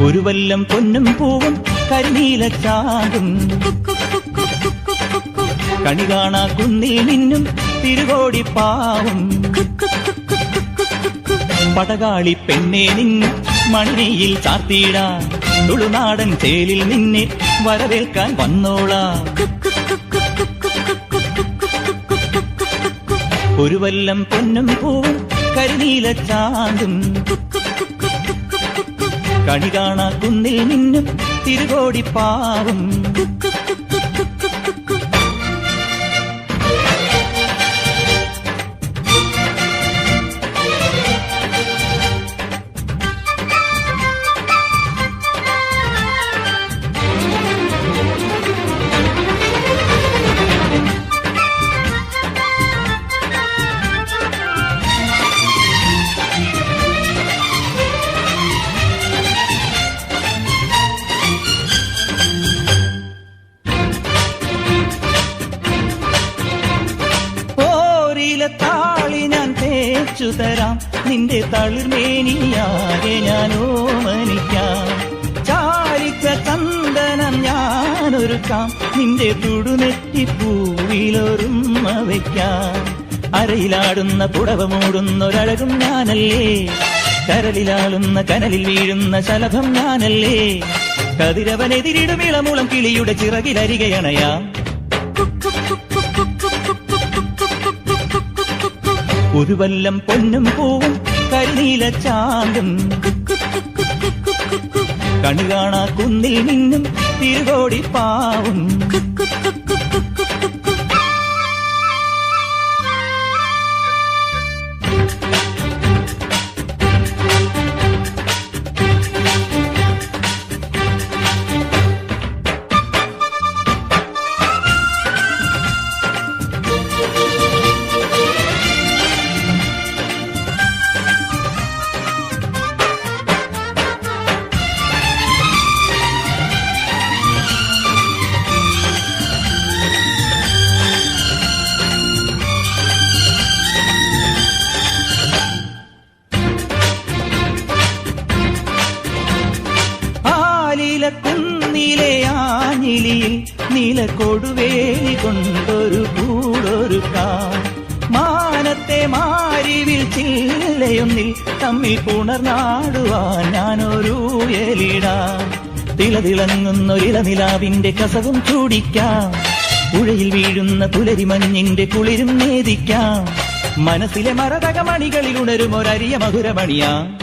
ഒരു വല്ലം പൊന്നും പൂവും കരിനീല ചാകും കണി കാണാ കുന്നിൽ നിന്നും തിരുകോടി പാവും. പടകാളി പെണ്ണെ നിന്നും മണിയിൽ ചാർത്തിയിടാ. തുളുനാടൻ തേലിൽ നിന്നെ വരവേൽക്കാൻ വന്നോളാ. ഒരു വല്ലം പൊന്നും പൂവും കരിനീല ചാന്തും കണി കാണാ കുന്നിൽ നിന്നും തിരുകോടി പാവും. താളി ഞാൻ തേച്ചു തരാം നിന്റെ തളിർമേനിയാകെ ഞാൻ ഓമനിക്കാം. ചാരിച്ച ചന്ദനം ഞാനൊരുക്കാം. നിന്റെ തുടുനെറ്റി പൂവിലൊരുമ വയ്ക്കാം അരയിലാടുന്ന പുടവ മൂടുന്നൊരഴകും ഞാനല്ലേ? കരലിലാളുന്ന കനലിൽ വീഴുന്ന ശലഭം ഞാനല്ലേ? കതിരവനെതിരിടും ഇളമുളം കിളിയുടെ ചിറകിലരികയണയാം വല്ലം പൊന്നും പൂവും കരിനീല ചാന്തും. കണി കാണാ കുന്നിൽ നിന്നും തിരുകോടി പാവും. ആലില കുന്നിലെ ആഞ്ഞിലിയിൽ നീല കൊടുവേലി കൊണ്ടൊരു കൂടൊരു കാ മാനത്തെ മാരിവിൽ ചില്ലയൊന്നിൽ തമ്മിൽ പുണർനാടുവാൻ ഞാനൊരു എലിടാ. തിളതിളങ്ങുന്നൊരിളനിലാവിന്റെ കസവും ചൂടിക്കാം. പുഴയിൽ വീഴുന്ന പുലരിമഞ്ഞിന്റെ കുളിരും നേദിക്കാം. മനസ്സിലെ മരതകമണികളിൽ ഉണരുമൊരരിയ മധുരമണിയാ